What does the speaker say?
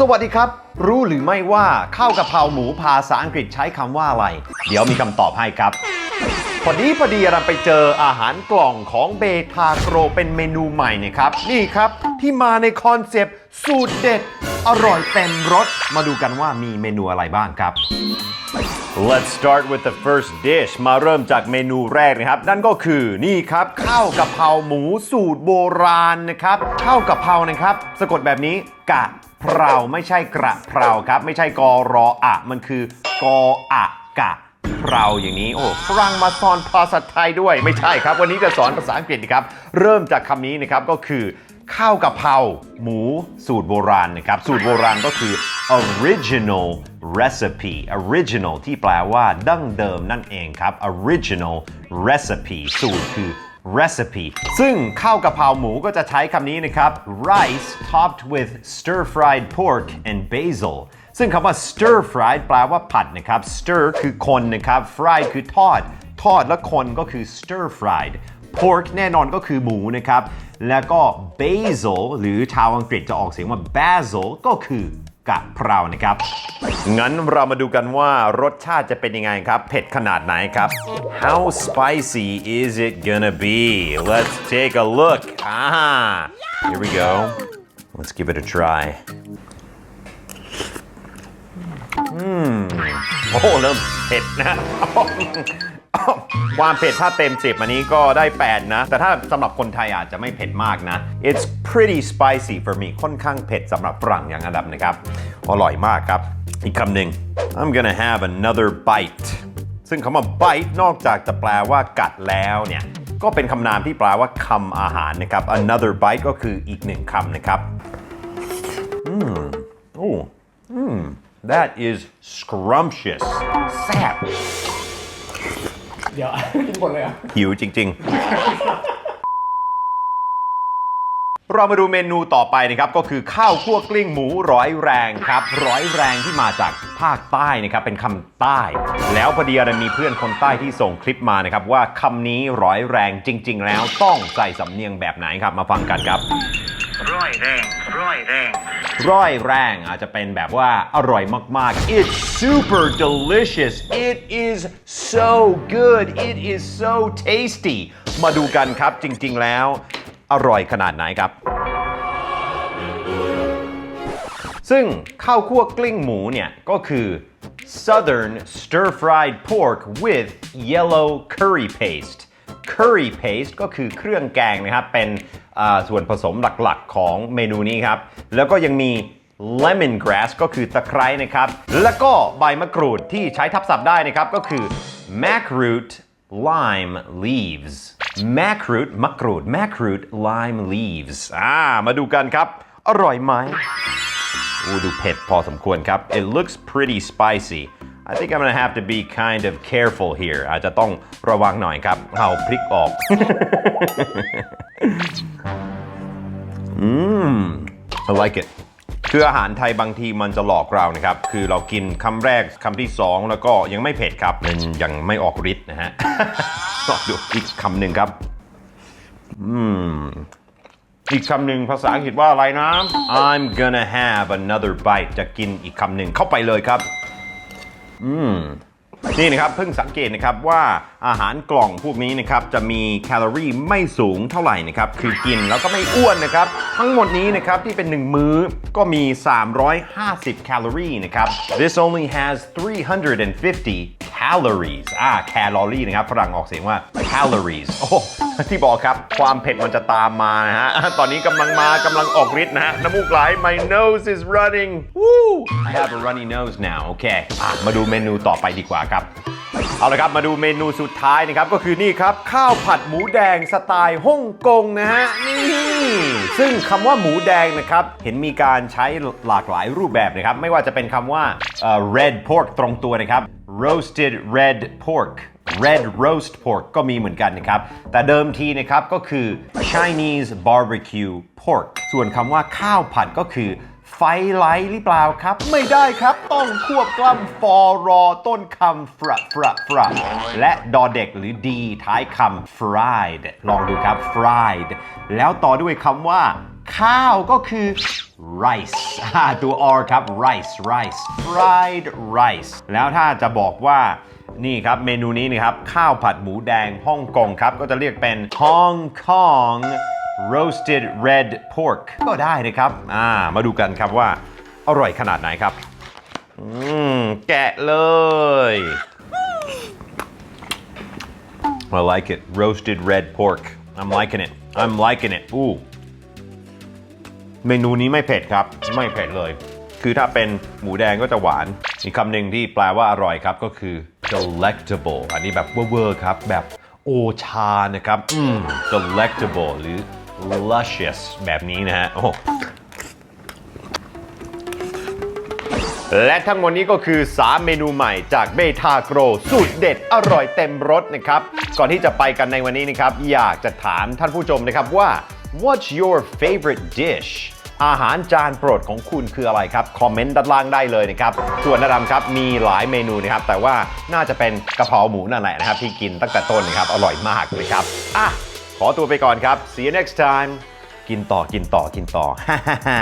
สวัสดีครับ รู้หรือไม่ว่าข้าวกะเพราหมูภาษาอังกฤษใช้คำว่าอะไร เดี๋ยวมีคำตอบให้ครับ พอดีพอดีเราไปเจออาหารกล่องของเบทาโกรเป็นเมนูใหม่นะครับ นี่ครับ ที่มาในคอนเซปต์สูตรเด็ด อร่อยเต็มรสมาดูกันว่ามีเมนูอะไรบ้างครับ Let's start with the first dish มาเริ่มจากเมนูแรกนะครับ นั่นก็คือนี่ครับข้าวกะเพราหมูสูตรโบราณนะครับข้าวกะเพรานะครับ สะกดแบบนี้กะเพราไม่ใช่กระเพราครับ ไม่ใช่กอรออะ มันคือกออะกะเพราอย่างนี้ โอ้ฝรั่งมาสอนภาษาไทยด้วยไม่ใช่ครับ วันนี้จะสอนภาษาอังกฤษครับ เริ่มจากคำนี้นะครับก็คือ ข้าวกะเพราหมูสูตรโบราณนะครับ สูตรโบราณก็คือ original recipe original ที่แปลว่าดั้งเดิมนั่นเองครับ original recipe สูตรคือ recipe ซึ่งข้าวกะเพราหมูก็จะใช้คำนี้นะครับ rice topped with stir fried pork and basil ซึ่งคำว่า stir fried แปลว่าผัดนะครับ stir คือคนนะครับ fry คือทอด ทอดและคนก็คือ stir fried pork แน่นอนก็คือหมูนะครับ แล้วก็ basil หรือชาวอังกฤษจะออกเสียงว่า basil ก็คือกะเพรานะครับ งั้นเรามาดูกันว่ารสชาติจะเป็นยังไงครับ เผ็ดขนาดไหนครับ How spicy is it gonna be Let's take a look ah here we go Let's give it a try อืมโอ้เริ่มเผ็ดนะ ความเผ็ดถ้าเต็ม 10 อันนี้ก็ได้ 8 นะ แต่ถ้าสำหรับคนไทยอาจจะไม่เผ็ดมากนะ It's pretty spicy for me ค่อนข้างเผ็ดสำหรับฝรั่งอย่างอันดับนะครับ อร่อยมากครับ อีกคำหนึ่ง I'm gonna have another bite ซึ่งคำว่า bite นอกจากจะแปลว่ากัดแล้วเนี่ย ก็เป็นคำนามที่แปลว่าคำอาหารนะครับ another bite ก็คืออีกหนึ่งคำนะครับ อืมโอ้อืม that is scrumptious แซ่บ เดี๋ยว กินหมดเลยเหรอะหิวจริง ๆ เรามาดูเมนูต่อไปนะครับ ก็คือข้าวคั่วกลิ้งหมูร้อยแรงครับ ร้อยแรงที่มาจากภาคใต้นะครับ เป็นคำใต้ แล้วพอดีเรามีเพื่อนคนใต้ที่ส่งคลิปมานะครับ ว่าคำนี้ร้อยแรงจริง ๆ แล้วต้องใส่สำเนียงแบบไหนครับมาฟังกันครับ ร้อยแรง ร้อยแรง ร้อยแรงอาจจะเป็นแบบว่าอร่อยมากๆ It's super delicious It is so good It is so tasty มาดูกันครับจริงๆแล้ว อร่อยขนาดไหนครับ ซึ่งข้าวคั่วกลิ้งหมูเนี่ย ก็คือ Southern stir fried pork with yellow curry paste curry paste ก็คือเครื่องแกงนะครับ เป็นส่วนผสมหลักๆของเมนูนี้ครับ แล้วก็ยังมี lemongrass ก็คือตะไคร้นะครับ แล้วก็ใบมะกรูดที่ใช้ทับศัพท์ได้นะครับ ก็คือ macroot lime leaves macroot มะกรูด macroot lime leaves อ่ามาดูกันครับ อร่อยไหมอูดูเผ็ดพอสมควรครับ It looks pretty spicy I think I'm gonna have to be kind of careful here อาจจะต้องระวังหน่อยครับ เอาพริกออก อืม I like it คืออาหารไทยบางทีมันจะหลอกเรานะครับ คือเรากินคำแรกคำที่สองแล้วก็ยังไม่เผ็ดครับ มันยังไม่ออกฤทธิ์นะฮะลองดูอีกคำหนึ่งครับ อืมอีกคำหนึ่งภาษาอังกฤษว่าอะไรนะ I'm gonna have another bite จะกินอีกคำหนึ่งเข้าไปเลยครับ อืมนี่นะครับเพิ่งสังเกตนะครับว่าอาหารกล่องพวกนี้นะครับจะมีแคลอรี่ไม่สูงเท่าไหร่นะครับคือกินแล้วก็ไม่อ้วนนะครับทั้งหมดนี้นะครับที่เป็นหนึ่งมื้อก็มี 350 แคลอรี่นะครับ This only has 350 calories อ่าแคลอรี่นะครับ ฝรั่งออกเสียงว่า calories โอ้ที่บอกครับ ความเผ็ดมันจะตามมานะฮะ ตอนนี้กำลังมากำลังออกฤทธิ์นะฮะ น้ำมูกไหล my nose is running Woo I have a runny nose now โอเคอะมาดูเมนูต่อไปดีกว่าครับเอาละครับ มาดูเมนูสุดท้ายนะครับ ก็คือนี่ครับ ข้าวผัดหมูแดงสไตล์ฮ่องกงนะฮะ นี่ ซึ่งคำว่าหมูแดงนะครับ เห็นมีการใช้หลากหลายรูปแบบนะครับ ไม่ว่าจะเป็นคำว่าเอ่อ red pork ตรงตัวนะครับ roasted red pork red roast pork ก็มีเหมือนกันนะครับ แต่เดิมทีนะครับก็คือ Chinese barbecue pork ส่วนคำว่าข้าวผัดก็คือไฟไลท์หรือเปล่าครับ ไม่ได้ครับต้องควบกล้ำฟอรอต้นคำฟระฟระฟระและดอเด็กหรือดีท้ายคำ fried ลองดูครับ fried แล้วต่อด้วยคำว่า ข้าวก็คือ rice อ่าตัว r ครับ rice rice fried rice แล้วถ้าจะบอกว่านี่ครับเมนูนี้นะครับ ข้าวผัดหมูแดงฮ่องกงครับ ก็จะเรียกเป็น Hong Kong roasted red pork ก็ได้นะครับ อ่า มาดูกันครับว่าอร่อยขนาดไหนครับ อืม แกะเลย I like it roasted red pork I'm liking it I'm liking it อู้ เมนูนี้ไม่เผ็ดครับ ไม่เผ็ดเลย คือถ้าเป็นหมูแดงก็จะหวาน อีกคำหนึ่งที่แปลว่าอร่อยครับก็คือ delectable อันนี้แบบเวอร์ครับ แบบโอชานะครับ อืม delectable หรือ luscious แบบนี้นะฮะ โอ้และทั้งหมดนี้ก็คือ 3 เมนูใหม่จากเบทาโกร สูตรเด็ดอร่อยเต็มรสนะครับ ก่อนที่จะไปกันในวันนี้นะครับ อยากจะถามท่านผู้ชมนะครับว่า what's your favorite dish อาหารจานโปรดของคุณคืออะไรครับ คอมเมนต์ด้านล่างได้เลยนะครับ ส่วนนดำครับมีหลายเมนูนะครับ แต่ว่าน่าจะเป็นกะเพราหมูนั่นแหละนะครับ ที่กินตั้งแต่ต้นนะครับ อร่อยมากเลยครับอะขอตัวไปก่อนครับ see you next time กินต่อกินต่อกินต่อฮ่าฮ่า